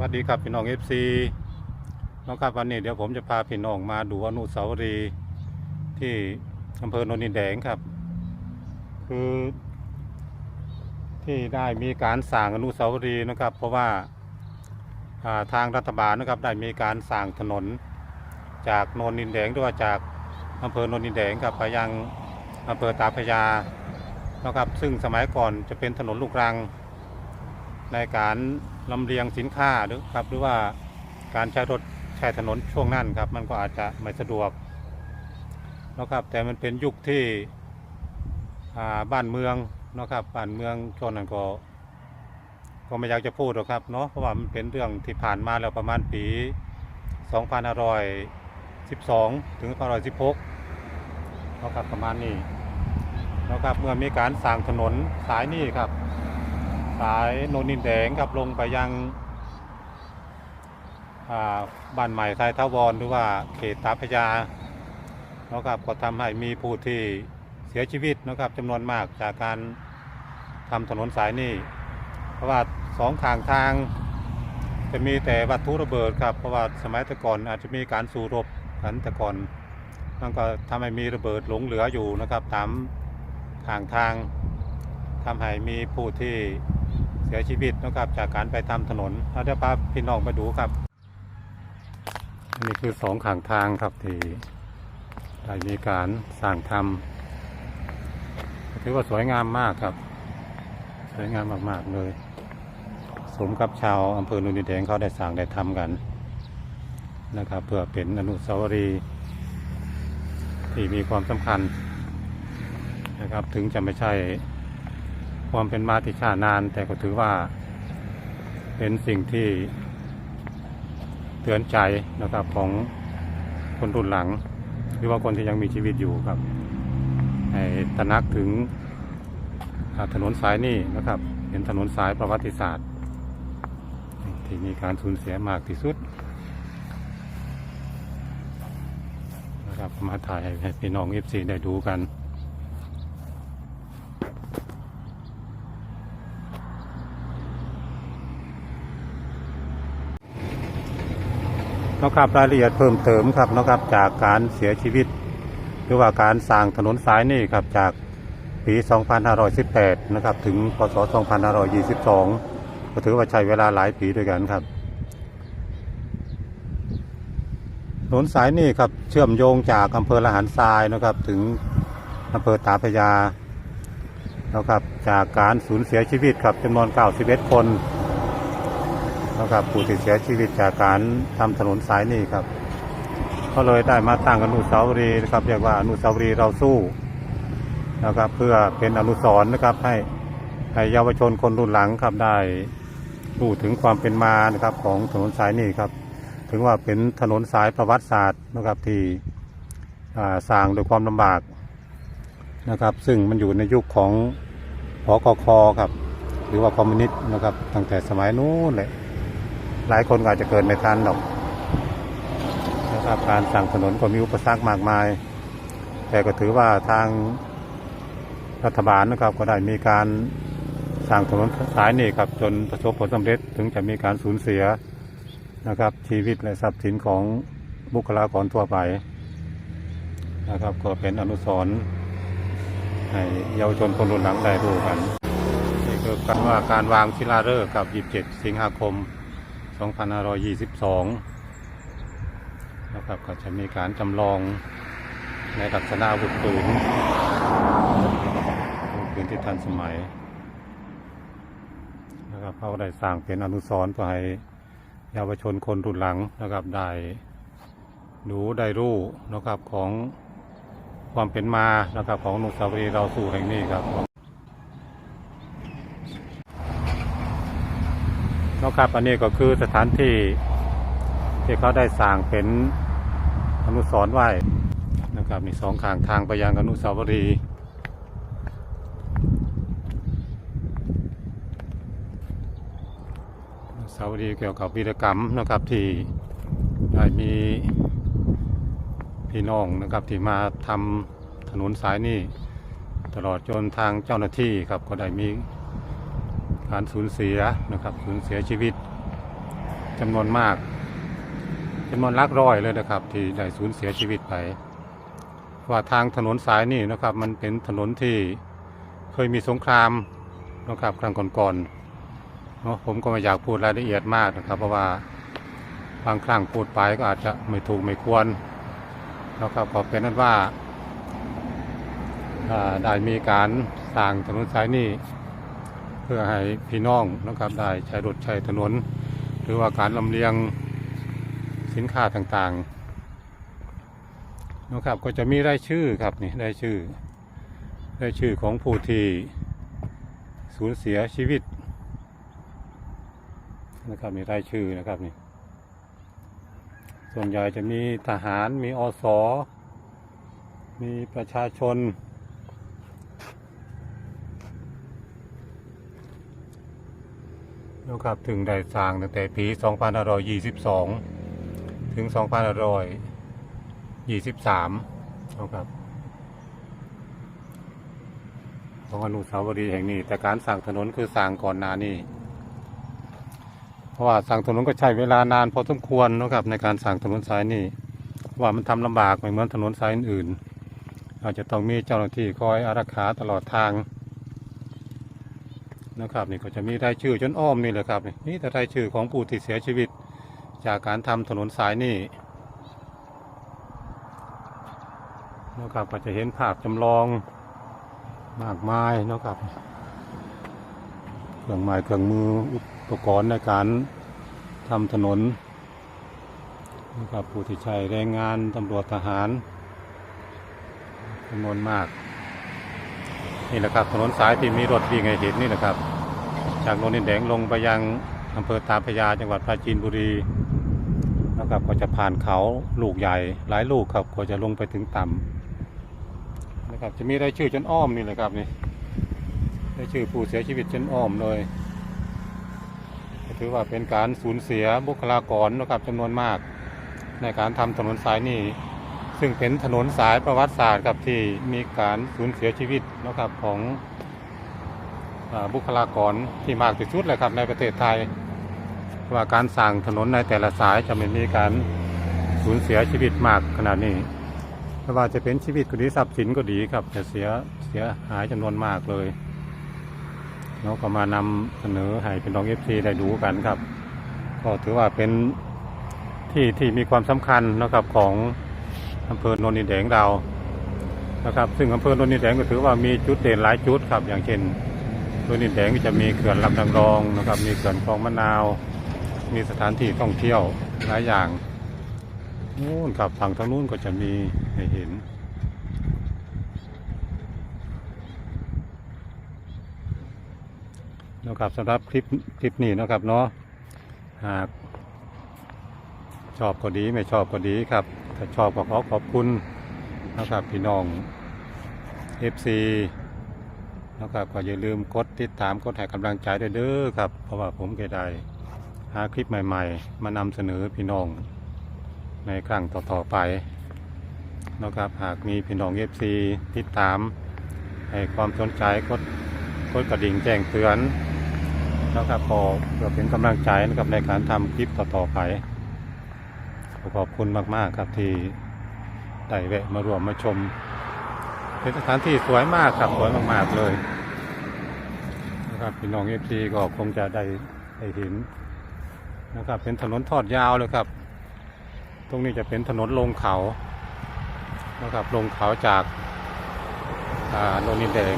วัสดีครับพี่น้องเอฟซีน้องครับวันนี้เดี๋ยวผมจะพาพี่น้องมาดูอนุสาวรีย์ที่อำเภอโนนดินแดงครับ คือที่ได้มีการสร้างอนุสาวรีย์นะครับ เพราะว่าาทางรัฐบาลนะครับได้มีการสร้างถนนจากโนนดินแดงหรือว่าจากอำเภอโนนดินแดงครับไปยังอำเภอตาพยานะครับซึ่งสมัยก่อนจะเป็นถนนลูกรังในการ ลำเลียงสินค้าหรือครับหรือว่าการใช้รถใช้ถนนช่วงนั้นครับ มันก็อาจจะไม่สะดวกนะครับแต่มันเป็นยุคที่อ่าบ้านเมืองนะครับบ้านเมืองช่วงนั้นก็ ก็ไม่อยากจะพูดหรอกครับเนาะเพราะว่ามันเป็นเรื่องที่ผ่านมาแล้วประมาณปี2512 ถึง2516นะครับประมาณนี้นะครับเมื่อมีการสร้างถนนสายนี้ครับ สายโนนดินแดงครับลงไปยังบ้านใหม่ไทยทาวรหรือว่าเขตตาพยานะครับก็ทำให้มีผู้ที่เสียชีวิตนะครับจำนวนมากจากการทำถนนสายนี้ เพราะว่าสองข้างทางจะมีแต่วัตถุระเบิดครับเพราะว่าสมัยแต่ก่อนอาจจะมีการสู้รบกันแต่ก่อนมันก็ทำให้มีระเบิดหลงเหลืออยู่นะครับตามข้างทางทำให้มีผู้ที่ เสียชีวิตนะครับจากการไปทำถนนเราเดี๋ยวพาพี่น้องไปดูครับอันนี่คือสองข้างทางครับที่ได้มีการสร้างทำถือว่าสวยงามมากครับ สวยงามมากๆเลย สมกับชาวอำเภอนุนดิแดงเขาได้สร้างได้ทำกันนะครับเพื่อเป็นอนุสาวรีย์ที่มีความสำคัญนะครับถึงจะไม่ใช่ ความเป็นมาที่ชานาน แต่ก็ถือว่า เป็นสิ่งที่เตือนใจนะครับของคนรุ่นหลัง หรือว่าคนที่ยังมีชีวิตอยู่ครับให้ตระหนักถึงถนนสายนี้นะครับ เป็นถนนสายประวัติศาสตร์ ที่มีการสูญเสียมากที่สุดนะครับมาถ่ายให้พี่น้องเอฟซีได้ดูกัน นะครับรายละเอียดเพิ่มเติมครับนะครับจากการเสียชีวิต หรือว่าการสร้างถนนสายนี้ครับจากปี 2518 นะครับ ถึง พศ 2522 ก็ถือว่าใช้เวลาหลายปีด้วยกันครับ ถนนสายนี้ครับเชื่อมโยงจากอำเภอละหารทรายนะครับ ถึงอำเภอตาพยานะครับจากการสูญเสียชีวิตครับจำนวน 91 คน นะครับผู้ที่เสียชีวิตจากการทำถนนสายนี้ครับก็เลยได้มาตั้งอนุสาวรีย์นะครับเรียกว่าอนุสาวรีย์เราสู้นะครับเพื่อเป็นอนุสรณ์นะครับให้ให้เยาวชนคนรุ่นหลังครับได้รู้ถึงความเป็นมานะครับของถนนสายนี้ครับ ถึงว่าเป็นถนนสายประวัติศาสตร์นะครับที่สร้างโดยความลำบากนะครับ ซึ่งมันอยู่ในยุคของพกคครับ หรือว่าคอมมิวนิสต์นะครับตั้งแต่สมัยนู้นเลย หลายคนก็อาจจะเกิดไม่ทันหรอกนะครับการสร้างถนนก็มีอุปสรรคมากมาย แต่ก็ถือว่าทางรัฐบาลนะครับก็ได้มีการสร้างถนนสายนี้ครับจนประสบผลสำเร็จถึงจะมีการสูญเสียนะครับ ชีวิตและทรัพย์สินของบุคลากรทั่วไปนะครับ ก็เป็นอนุสรณ์ให้เยาวชนคนรุ่นหลังได้รู้กันนี่คือการว่าการวางศิลาฤกษ์กับ 27 สิงหาคม 2522 นะครับก็จะมีการจำลองในลักษณะอาวุธปืนปืนที่ทันสมัยนะครับเขาได้สร้างเป็นอนุสรณ์เพื่อให้เยาวชนคนรุ่นหลังนะครับได้ดูได้รู้นะครับของความเป็นมานะครับของอนุสาวรีย์เราสู่แห่งนี้ครับ นะครับอันนี้ก็คือสถานที่ที่เขาได้สร้างเป็นอนุสรณ์ไว้นะครับมีสองข้างทางไปยังอนุสาวรีย์สาวรีย์เกี่ยวกับวีรกรรมนะครับที่ได้มีพี่น้องนะครับที่มาทำถนนสายนี้ ตลอดจนทางเจ้าหน้าที่ครับก็ได้มี การสูญเสียนะครับสูญเสียชีวิตจำนวนมากจำนวนลักร้อยเลยนะครับ ที่ได้สูญเสียชีวิตไปเพราะว่าทางถนนสายนี่นะครับ มันเป็นถนนที่เคยมีสงครามนะครับครั้งก่อนๆเนาะผมก็ไม่อยากพูดรายละเอียดมากนะครับ เพราะว่าบางครั้งพูดไปก็อาจจะไม่ถูกไม่ควรนะครับก็เป็นนั้นว่าได้มีการสร้างถนนสายนี้ เพื่อให้พี่น้องนะครับได้ใช้รถใช้ถนน หรือว่าการลำเลียงสินค้าต่างๆนะครับก็จะมีรายชื่อครับนี่รายชื่อรายชื่อของผู้ที่สูญเสียชีวิตนะครับมีรายชื่อนะครับนี่ส่วนใหญ่จะมีทหารมีอสมีประชาชน นะครับถึงได้สร้างตั้งแต่ปี2522 ถึง 2523นะครับของอนุสาวรีย์แห่งนี้ แต่การสร้างถนนคือสร้างก่อนหน้านี้เพราะว่าสร้างถนนก็ใช้เวลานานพอสมควรนะครับในการสร้างถนนสายนี้เพราะว่ามันทำลำบากไม่เหมือนถนนสายอื่น อาจจะต้องมีเจ้าหน้าที่คอยอารักขาตลอดทาง นะครับนี่ก็จะมีรายชื่อจนอ้อมนี่แหละครับนี่นี่แต่รายชื่อของผู้ที่เสียชีวิต จากการทำถนนสายนี่นะครับก็จะเห็นภาพจำลองมากมายนะครับเครื่องไม้เครื่องมืออุปกรณ์ในการทำถนนนะครับผู้ที่ใช้แรงงานตำรวจทหารจำนวนมาก นี่แหละครับถนนสายที่มีรถวิ่งให้เห็นนี่แหละครับ จากโนนินแดงลงไปยังอำเภอตาพยาจังหวัดปราจีนบุรีนะครับก็จะผ่านเขาลูกใหญ่หลายลูกครับก็จะลงไปถึงต่ำนะครับจะมีรายชื่อจนอ้อมนี่เลยครับนี่รายชื่อผู้เสียชีวิตจนอ้อมเลยถือว่าเป็นการสูญเสียบุคลากรนะครับจำนวนมาก ในการทำถนนสายนี้ ซึ่งเป็นถนนสายประวัติศาสตร์ครับที่มีการสูญเสียชีวิตนะครับของอบุคลากรที่มากที่สุดเลยครับในประเทศไทย ว่าการสร้างถนนในแต่ละสายจะไม่มีการสูญเสียชีวิตมากขนาดนี้ไม่ว่าจะเป็นชีวิตก็ดีทรัพย์สินก็ดีครับจะเสียเสียหายจำนวนมากเลยเราก็มานำเสนอให้เป็นรองเอฟซีได้ดูกันครับ ก็ถือว่าเป็นที่ที่มีความสำคัญนะครับของ อำเภอโนนดินแดงเรานะครับ ซึ่งอำเภอโนนดินแดงก็ถือว่ามีจุดเด่นหลายจุดครับ อย่างเช่นโนนดินแดงก็จะมีเขื่อนลำนางรองนะครับ มีเขื่อนคลองมะนาว มีสถานที่ท่องเที่ยวหลายอย่างนู่นครับฝั่งทางนู้นก็จะมีให้เห็นนะครับสำหรับคลิปคลิปนี้นะครับเนาะหากชอบก็ดีไม่ชอบก็ดีครับ ถ้าชอบก็ขอขอบคุณนะครับพี่น้อง FC นะครับก็อย่าลืมกดติดตามกดให้กำลังใจด้วยเด้อครับ เพราะว่าผมก็ได้หาคลิปใหม่ ๆ มานำเสนอพี่น้องในครั้งต่อๆไปนะครับหากมีพี่น้อง FC ติดตาม ให้ความสนใจกดกดกระดิ่งแจ้งเตือนนะครับพอเพื่อเป็นกำลังใจนะครับในการทำคลิปต่อๆไป ขอบคุณมากๆครับที่ได้แวะมารวมมาชม เป็นสถานที่สวยมากครับสวยมากๆเลยนะครับพี่น้องเอฟซีก็คงจะได้ได้เห็นนะครับ เป็นถนนทอดยาวเลยครับ ตรงนี้จะเป็นถนนลงเขานะครับลงเขาจากอ่าโนนินแดง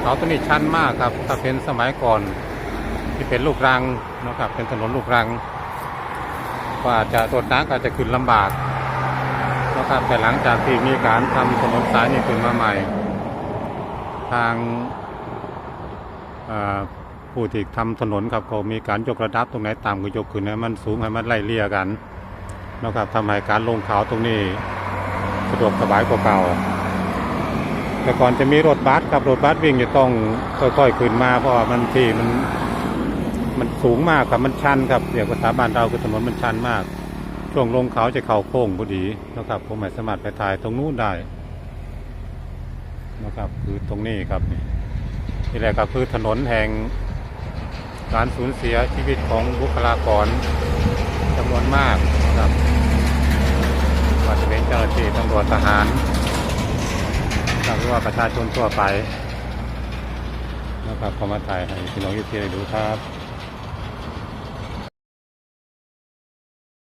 เขาตัวนี้ชันมากครับ ถ้าเป็นสมัยก่อนที่เป็นลูกรังนะครับ เป็นถนนลูกรัง ว่าจะตรวน้ำก็จะขึ้นลำบากนะครับแต่หลังจากที่มีการทำถนนสายนี้ขึ้นมาใหม่ ทางผู้ที่ทำถนนครับเขามีการยกระดับตรงไหนต่ำก็ยกขึ้นให้มันสูงให้มันไล่เลี่ยกันนะครับทำให้การลงเขาตรงนี้สะดวกสบายกว่าเก่า แต่ก่อนจะมีรถบัสกับรถบัสวิ่งจะต้องค่อยๆขึ้นมาเพราะว่ามันที่มัน มันสูงมากครับมันชันครับเดี๋ยวภาษาบ้านเราคือถนนมันชันมาก ช่วงลงเขาจะเข่าโค้งพอดีนะครับผมไม่สามารถไปถ่ายตรงนู้นได้นะครับ คือตรงนี้ครับนี่แหละครับคือถนนแห่งการสูญเสียชีวิตของบุคลากรจำนวนมากนะครับว่าจะเป็นเจ้าหน้าที่ตำรวจทหารหรือว่าประชาชนทั่วไปนะครับขอมาถ่ายให้พี่น้องยุทธเทียดูครับ